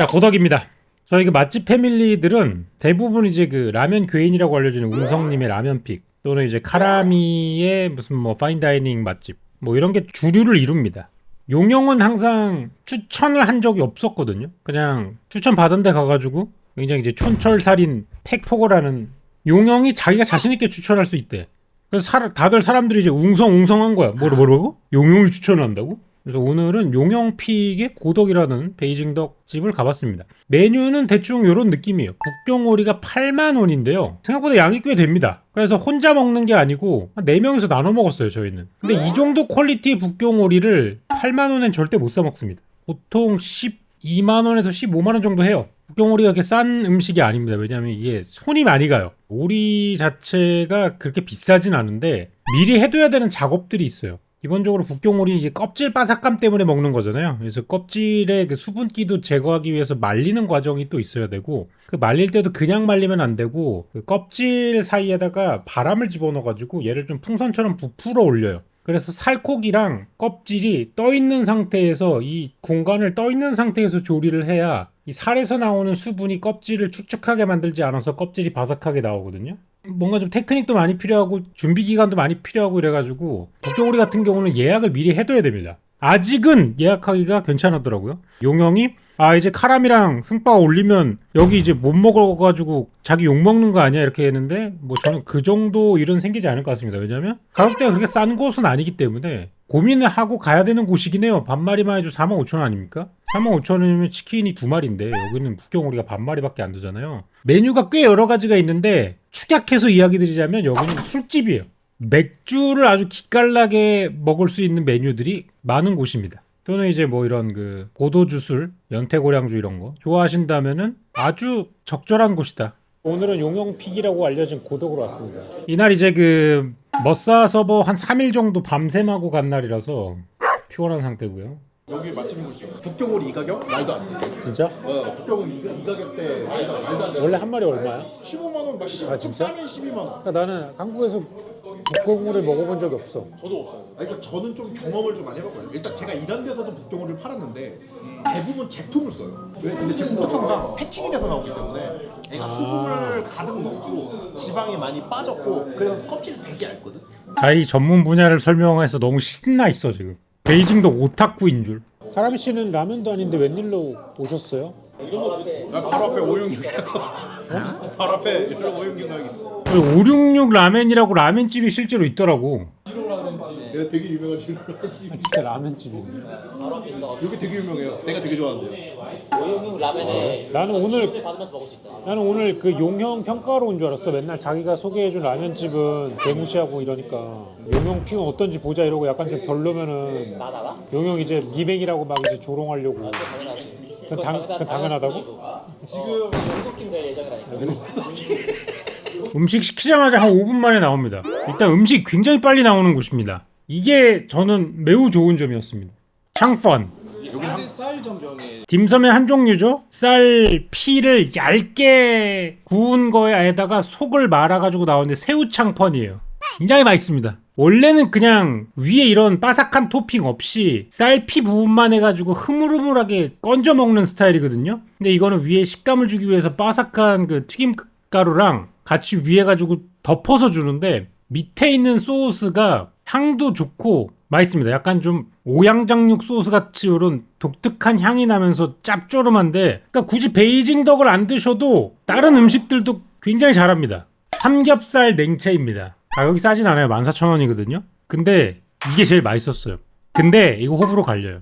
자 고덕입니다. 저희 그 맛집 패밀리들은 대부분 이제 그 라면 괴인이라고 알려지는 웅성님의 라면픽 또는 이제 카라미의 무슨 뭐 파인다이닝 맛집 뭐 이런 게 주류를 이룹니다. 용영은 항상 추천을 한 적이 없었거든요. 그냥 추천 받은 데 가가지고 굉장히 이제 촌철살인 팩포거라는 용영이 자기가 자신 있게 추천할 수 있대. 그래서 사- 다들 사람들이 이제 웅성웅성한 거야. 뭐라 뭐라고? 용영이 추천을 한다고? 그래서 오늘은 용영픽의 고덕이라는 베이징덕 집을 가봤습니다. 메뉴는 대충 이런 느낌이에요. 북경오리가 8만 원인데요. 생각보다 양이 꽤 됩니다. 그래서 혼자 먹는 게 아니고 한 4명이서 나눠 먹었어요, 저희는. 근데 이 정도 퀄리티의 북경오리를 8만 원엔 절대 못 사 먹습니다. 보통 12만 원에서 15만 원 정도 해요. 북경오리가 그렇게 싼 음식이 아닙니다. 왜냐하면 이게 손이 많이 가요. 오리 자체가 그렇게 비싸진 않은데 미리 해둬야 되는 작업들이 있어요. 기본적으로 북경오리 이제 껍질 바삭감 때문에 먹는 거잖아요. 그래서 껍질의 그 수분기도 제거하기 위해서 말리는 과정이 또 있어야 되고 그 말릴 때도 그냥 말리면 안 되고 그 껍질 사이에다가 바람을 집어넣어 가지고 얘를 좀 풍선처럼 부풀어 올려요. 그래서 살코기랑 껍질이 떠 있는 상태에서 이 공간을 떠 있는 상태에서 조리를 해야 이 살에서 나오는 수분이 껍질을 축축하게 만들지 않아서 껍질이 바삭하게 나오거든요. 뭔가 좀 테크닉도 많이 필요하고 준비 기간도 많이 필요하고 이래가지고 북경오리 같은 경우는 예약을 미리 해둬야 됩니다. 아직은 예약하기가 괜찮았더라고요. 용영이 아 이제 카람이랑 승바 올리면 여기 이제 못 먹어가지고 자기 욕 먹는 거 아니야 이렇게 했는데 뭐 저는 그 정도 일은 생기지 않을 것 같습니다. 왜냐면 가격대가 그렇게 싼 곳은 아니기 때문에 고민을 하고 가야 되는 곳이긴 해요. 반마리만 해도 4만 5천 원 아닙니까? 4만 5천 원이면 치킨이 두 마리인데 여기는 북경오리가 반마리밖에 안 되잖아요. 메뉴가 꽤 여러 가지가 있는데 축약해서 이야기 드리자면 여기는 술집이에요. 맥주를 아주 기깔나게 먹을 수 있는 메뉴들이 많은 곳입니다. 또는 이제 뭐 이런 그 고도주술, 연태고량주 이런 거 좋아하신다면은 아주 적절한 곳이다. 오늘은 용영픽이라고 알려진 고덕으로 왔습니다. 이날 이제 그 머싸 서버 한 3일 정도 밤샘하고 간 날이라서 피곤한 상태고요. 여기 맛집인 곳이죠. 북경오리 이 가격? 말도 안 돼. 진짜? 어, 북경오리 이, 이 가격대 말도 안 말도 안 돼. 원래 한 마리 얼마야? 15만 원, 막 아, 진짜? 싸면 12만 원. 그러니까 나는 한국에서 북고물을 먹어본 적이 없어. 저도 없어요. 아니, 그러니까 저는 좀 경험을 좀 많이 해봤거든요. 일단 제가 일한 데서도 북경오리를 팔았는데 대부분 제품을 써요. 왜? 근데 제품도 항상 패킹이 돼서 나오기 때문에 얘가 수분을 가득 먹고 지방이 많이 빠졌고 그래서 껍질이 되게 얇거든. 자기 전문 분야를 설명해서 너무 신나 있어 지금. 베이징도 오타쿠인 줄. 사라비 씨는 라면도 아닌데 웬일로 오셨어요? 아, 바로 앞에 오용육. 바로 앞에 이런 오용육 가게 있어. 566 라면이라고 라면집이 실제로 있더라고. 내가 되게 유명한 지금 진짜 라면집이네. 여기 되게 유명해요. 내가 되게 좋아하는데. 오용육 라면에 나는 오늘 초대 받으면서 먹을 수 있다. 나는 오늘 그 용형 평가로 온 줄 알았어. 맨날 자기가 소개해준 라면집은 개무시하고 이러니까 용형 픽은 어떤지 보자 이러고 약간 좀 별로면은 나다가? 용형 이제 미백이라고 막 이제 조롱하려고. 당연하지. 그건 당- 그건 당연하다고? 지금 연속팀 될 예정이라니까. 음식 시키자마자 한 5분 만에 나옵니다. 일단 음식 굉장히 빨리 나오는 곳입니다. 이게 저는 매우 좋은 점이었습니다. 창펀. 딤섬의 한 종류죠. 쌀 피를 얇게 구운 거에다가 속을 말아가지고 나오는데 새우 창펀이에요. 굉장히 맛있습니다. 원래는 그냥 위에 이런 바삭한 토핑 없이 쌀피 부분만 해가지고 흐물흐물하게 건져 먹는 스타일이거든요. 근데 이거는 위에 식감을 주기 위해서 바삭한 그 튀김 가루랑 같이 위에 가지고 덮어서 주는데 밑에 있는 소스가 향도 좋고 맛있습니다. 약간 좀 오양장육 소스 같이 이런 독특한 향이 나면서 짭조름한데 그러니까 굳이 베이징 덕을 안 드셔도 다른 음식들도 굉장히 잘합니다. 삼겹살 냉채입니다. 가격이 싸진 않아요. 14,000원이거든요. 근데 이게 제일 맛있었어요. 근데 이거 호불호 갈려요.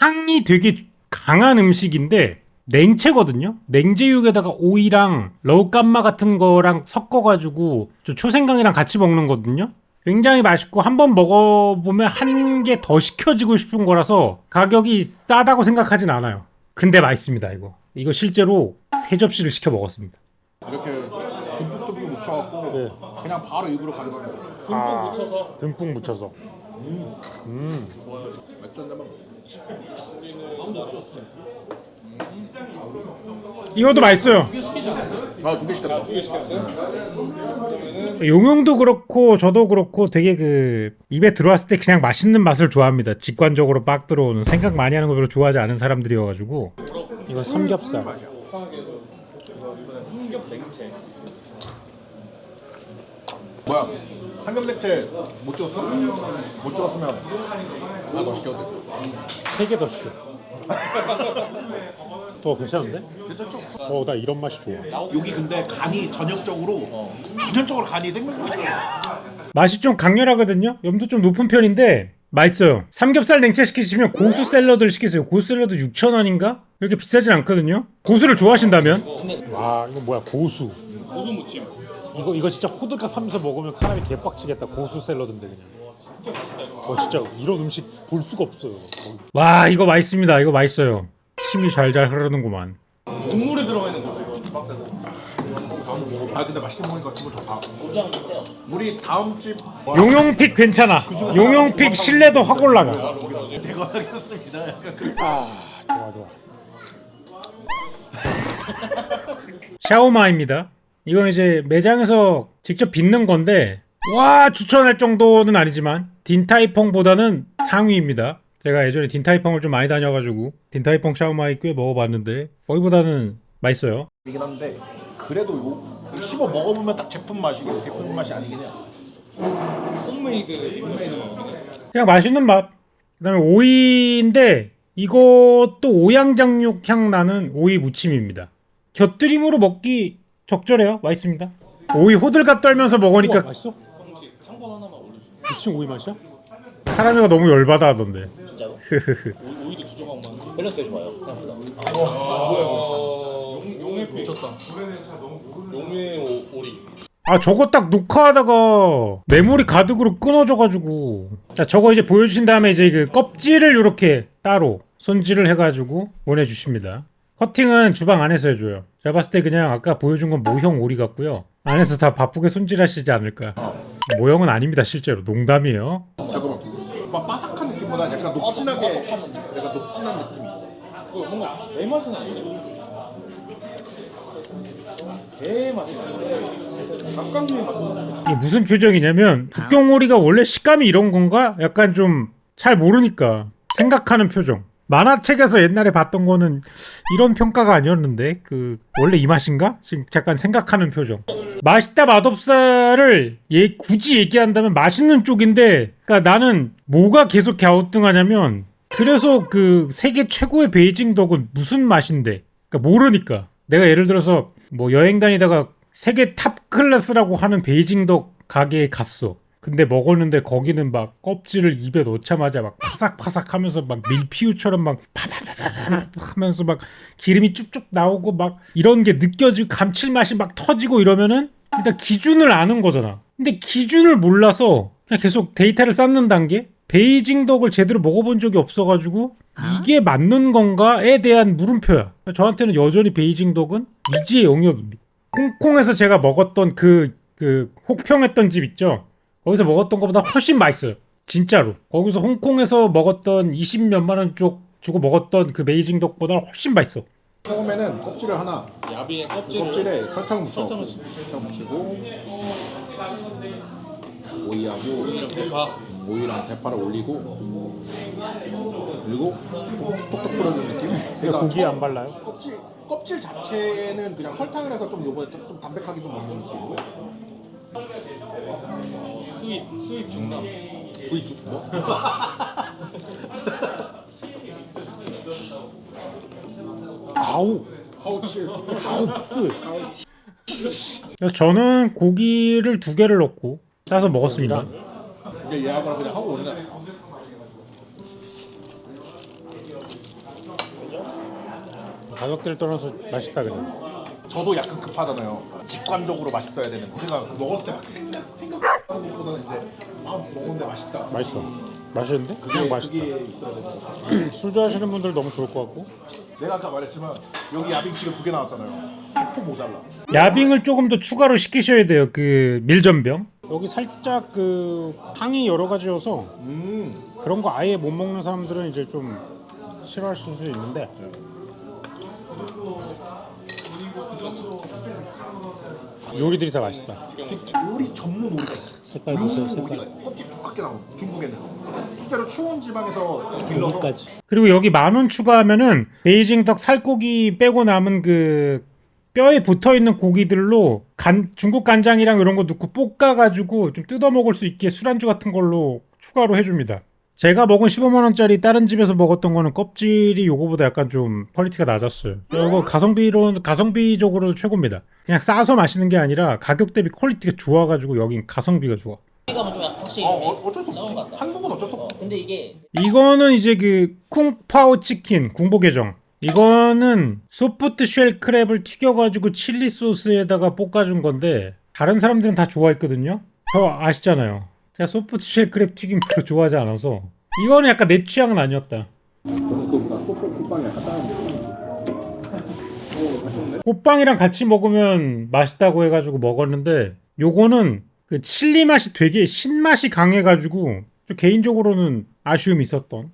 향이 되게 강한 음식인데 냉채거든요. 냉제육에다가 오이랑 러우깐마 같은 거랑 섞어가지고 저 초생강이랑 같이 먹는 거거든요. 굉장히 맛있고 한 번 먹어보면 한 개 더 시켜지고 싶은 거라서 가격이 싸다고 생각하진 않아요. 근데 맛있습니다 이거. 이거 실제로 세 접시를 시켜 먹었습니다. 이렇게 듬뿍듬뿍 묻혀갖고 네. 그냥 바로 입으로 가져가는 거. 듬뿍 묻혀서. 듬뿍 묻혀서. 맥주 한 잔만. 이것도 맛있어요. 아 두 개 시켰다. 두 개 시켰어요? 용용도 그렇고 저도 그렇고 되게 그 입에 들어왔을 때 그냥 맛있는 맛을 좋아합니다. 직관적으로 빡 들어오는 생각 많이 하는 거 별로 좋아하지 않은 사람들이어가지고 이거 삼겹살. 뭐야? 한경백채 못 찍었어? 못 찍었으면 나너 시켜도 돼. 세 개 더 시켜. 어 괜찮은데? 괜찮죠? 어 나 이런 맛이 좋아. 여기 근데 간이 전형적으로 전형적으로 간이 생맥주예요. 맛이 좀 강렬하거든요. 염도 좀 높은 편인데 맛있어요. 삼겹살 냉채 시키시면 고수 샐러드를 시키세요. 고수 샐러드 6,000원인가? 이렇게 비싸진 않거든요. 고수를 좋아하신다면? 와 이거 뭐야 고수. 고수 무침. 이거 이거 진짜 호들갑 하면서 먹으면 사람이 개빡치겠다. 고수 샐러드인데 그냥. 진짜 맛있다 이거. 어 진짜 이런 음식 볼 수가 없어요. 와 이거 맛있습니다. 이거 맛있어요. 침이 잘잘 흐르는구만. 국물에 들어가 있는 거죠 이거. 아 근데 맛있게 먹으니까 기분 좋다. 고수향 좀 세요. 우리 다음 집 와, 용용픽 괜찮아. 용용픽 신뢰도 확 올라가. 대관하겠습니다. 약간 그 좋아 좋아. 샤오마입니다. 이건 이제 매장에서 직접 빚는 건데 와 추천할 정도는 아니지만 딘타이펑보다는 상위입니다. 제가 예전에 딘타이펑을 좀 많이 다녀가지고 딘타이펑 샤오마이 꽤 먹어봤는데 거기보다는 맛있어요. 이긴 한데 그래도 요 씹어 먹어보면 딱 제품 맛이고 제품 맛이 아니긴 해요. 홈메이드 그냥 맛있는 맛. 그다음에 오이인데 이것도 오양장육 향 나는 오이 무침입니다. 곁들임으로 먹기 적절해요. 맛있습니다. 오이 호들갑 떨면서 먹으니까 맛있어? 창본 하나만 올려주세요. 무침 오이 맛이야? 카라미가 너무 열받아 하던데. 오이, 오이도 두 조각만. 밸런스 좋아요. 생각보다. 용 용의 미쳤다. 용의 오, 오리. 아 저거 딱 녹화하다가 메모리 가득으로 끊어져가지고 자 저거 이제 보여주신 다음에 이제 그 껍질을 이렇게 따로 손질을 해가지고 보내주십니다 커팅은 주방 안에서 해줘요 제가 봤을 때 그냥 아까 보여준 건 모형 오리 같고요 안에서 다 바쁘게 손질하시지 않을까 모형은 아닙니다 실제로 농담이에요 잠깐만. 막 바삭한 느낌보다 약간 녹진하게 약간 녹진한 느낌이 있어. 그거 뭔가. 개 맛이. 각각의 맛이 나는데. 이게 무슨 표정이냐면 북경오리가 원래 식감이 이런 건가? 약간 좀 잘 모르니까 생각하는 표정. 만화책에서 옛날에 봤던 거는 이런 평가가 아니었는데 그 원래 이 맛인가? 지금 잠깐 생각하는 표정. 맛있다 맛없다를 얘 굳이 얘기한다면 맛있는 쪽인데 그러니까 나는 뭐가 계속 갸우뚱하냐면 그래서 그 세계 최고의 베이징 덕은 무슨 맛인데 그러니까 모르니까 내가 예를 들어서 뭐 여행 다니다가 세계 탑 클래스라고 하는 베이징 덕 가게에 갔어. 근데 먹었는데 거기는 막 껍질을 입에 넣자마자 막 파삭파삭 하면서 막 밀피우처럼 막 파파파파 하면서 막 기름이 쭉쭉 나오고 막 이런 게 느껴지고 감칠맛이 막 터지고 이러면은 일단 기준을 아는 거잖아. 근데 기준을 몰라서 그냥 계속 데이터를 쌓는 단계? 베이징 덕을 제대로 먹어본 적이 없어가지고 이게 맞는 건가에 대한 물음표야. 저한테는 여전히 베이징 덕은 미지의 영역입니다. 홍콩에서 제가 먹었던 그, 그, 혹평했던 집 있죠? 거기서 먹었던 것보다 훨씬 맛있어요. 진짜로. 거기서 홍콩에서 먹었던 20 몇만 원 쪽 주고 먹었던 그 베이징 덕보다 훨씬 맛있어. 처음에는 껍질을 하나 야비의 그 껍질을 껍질에 설탕 묻혀 설탕 묻히고 오이하고 대파. 오이랑 대파를 올리고 그리고 톡톡 뿌려주는 느낌. 그러니까 처음 안 발라요? 껍질 껍질 자체는 그냥 설탕을 해서 좀 요번에 좀, 좀 담백하게 좀 먹는 느낌이고 수입 수입 중남. 구이 죽 뭐? 아우. 하우츠. 그래서 저는 고기를 두 개를 넣고 싸서 먹었습니다. 이제 예약을 그냥 하고 오는 거야. 가격대를 떠나서 맛있다 그냥. 저도 약간 급하잖아요. 직관적으로 맛있어야 되는 거. 그러니까 먹었을 때 막 생각 생각하는 것보다는 이제 아 먹었는데 맛있다. 맛있어. 맛있는데? 그냥 그게- 맛있다. 그게 있어야 되는 거. 술 좋아하시는 분들 너무 좋을 것 같고. 내가 아까 말했지만 여기 야빙 지금 두개 나왔잖아요. 100% 모자라. 야빙을 조금 더 추가로 시키셔야 돼요. 그 밀전병. 여기 살짝 그 향이 여러 가지여서 음. 그런 거 아예 못 먹는 사람들은 이제 좀 싫어하실 수 있는데 요리들이 다 맛있다. 요리 전문 오리가. 색깔 보세요, 색깔. 오리가. 껍질 두껍게 나오는 중국에는 실제로 추운 지방에서 길러서 그리고 여기 만 원 추가하면은 베이징 덕 살코기 빼고 남은 그 뼈에 붙어 있는 고기들로 간 중국 간장이랑 이런 거 넣고 볶아 가지고 좀 뜯어 먹을 수 있게 술안주 같은 걸로 추가로 해 줍니다. 제가 먹은 15만 원짜리 다른 집에서 먹었던 거는 껍질이 요거보다 약간 좀 퀄리티가 낮았어요. 이거 가성비로 가성비적으로 최고입니다. 그냥 싸서 마시는 게 아니라 가격 대비 퀄리티가 좋아가지고 여긴 가성비가 좋아. 좀 확실히 어, 어, 어쩔 수 적은 것 없지. 같다. 한국은 어쩔 수 어, 없어. 근데 이게 이거는 이제 그 쿵파오 치킨 궁보계정 이거는 소프트 쉘 크랩을 튀겨가지고 칠리 소스에다가 볶아준 건데 다른 사람들은 다 좋아했거든요 저 아시잖아요 제가 소프트 쉘 크랩 튀김 별로 좋아하지 않아서 이거는 약간 내 취향은 아니었다. 꽃빵이랑 같이 먹으면 맛있다고 해가지고 먹었는데 요거는 그 칠리 맛이 되게 신맛이 강해가지고 좀 개인적으로는 아쉬움이 있었던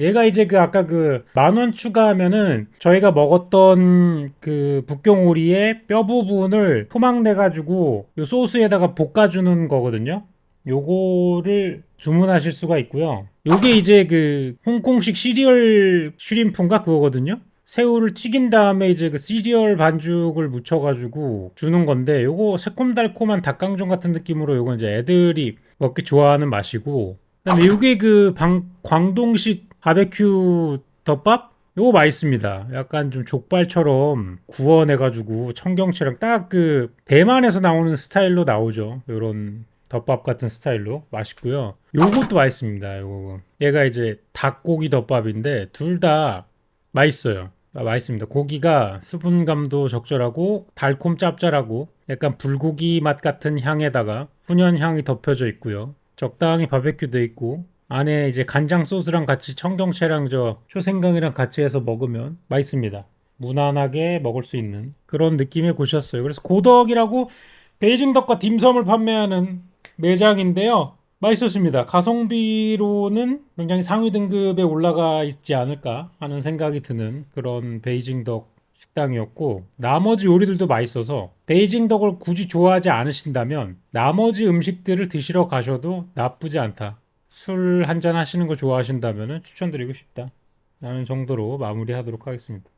얘가 이제 그 아까 그 만 원 추가하면은 저희가 먹었던 그 북경 오리의 뼈 부분을 토막내 가지고 요 소스에다가 볶아 주는 거거든요. 요거를 주문하실 수가 있고요. 요게 이제 그 홍콩식 시리얼 슈림프인가 그거거든요. 새우를 튀긴 다음에 이제 그 시리얼 반죽을 묻혀가지고 주는 건데 요거 새콤달콤한 닭강정 같은 느낌으로 요거 이제 애들이 먹기 좋아하는 맛이고 그다음에 요게 그 방, 광동식 바베큐 덮밥 요거 맛있습니다. 약간 좀 족발처럼 구워내가지고 청경채랑 딱 그 대만에서 나오는 스타일로 나오죠. 요런 덮밥 같은 스타일로 맛있고요. 요것도 맛있습니다. 요거 얘가 이제 닭고기 덮밥인데 둘 다 맛있어요. 아, 맛있습니다. 고기가 수분감도 적절하고 달콤 짭짤하고 약간 불고기 맛 같은 향에다가 훈연 향이 덮여져 있고요. 적당히 바베큐 돼 있고 안에 이제 간장 소스랑 같이 청경채랑 저 초생강이랑 같이 해서 먹으면 맛있습니다. 무난하게 먹을 수 있는 그런 느낌의 곳이었어요. 그래서 고덕이라고 베이징 덕과 딤섬을 판매하는 매장인데요. 맛있었습니다. 가성비로는 굉장히 상위 등급에 올라가 있지 않을까 하는 생각이 드는 그런 베이징 덕 식당이었고 나머지 요리들도 맛있어서 베이징 덕을 굳이 좋아하지 않으신다면 나머지 음식들을 드시러 가셔도 나쁘지 않다. 술 한잔 하시는 거 좋아하신다면 추천드리고 싶다. 라는 정도로 마무리하도록 하겠습니다.